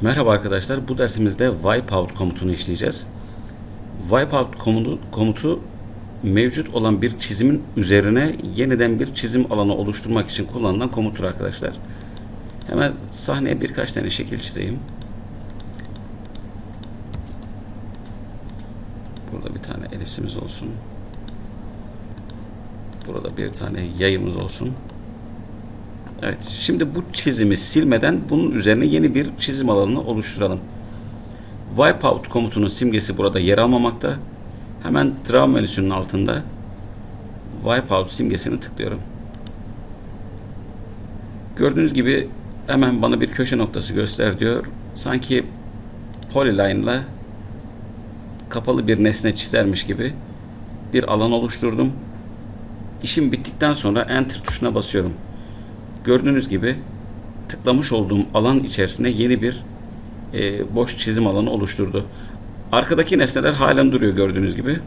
Merhaba arkadaşlar. Bu dersimizde wipeout komutunu işleyeceğiz. Wipeout komutu, komutu mevcut olan bir çizimin üzerine yeniden bir çizim alanı oluşturmak için kullanılan komuttur arkadaşlar. Hemen sahneye birkaç tane şekil çizeyim. Burada bir tane elipsimiz olsun. Burada bir tane yayımız olsun. Evet, şimdi bu çizimi silmeden bunun üzerine yeni bir çizim alanını oluşturalım. Wipeout komutunun simgesi burada yer almamakta. Hemen Draw menüsünün altında Wipeout simgesini tıklıyorum. Gördüğünüz gibi hemen bana bir köşe noktası göster diyor. Sanki polyline ile kapalı bir nesne çizermiş gibi bir alan oluşturdum. İşim bittikten sonra Enter tuşuna basıyorum. Gördüğünüz gibi tıklamış olduğum alan içerisinde yeni bir e, boş çizim alanı oluşturdu. Arkadaki nesneler halen duruyor gördüğünüz gibi.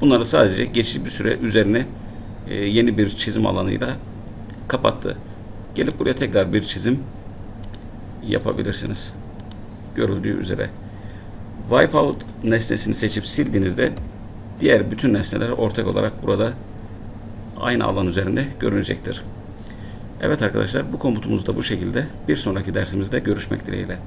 Bunları sadece geçici bir süre üzerine e, yeni bir çizim alanıyla kapattı. Gelip buraya tekrar bir çizim yapabilirsiniz. Görüldüğü üzere. Wipeout nesnesini seçip sildiğinizde diğer bütün nesneler ortak olarak burada aynı alan üzerinde görünecektir. Evet arkadaşlar bu komutumuz da bu şekilde. Bir sonraki dersimizde görüşmek dileğiyle.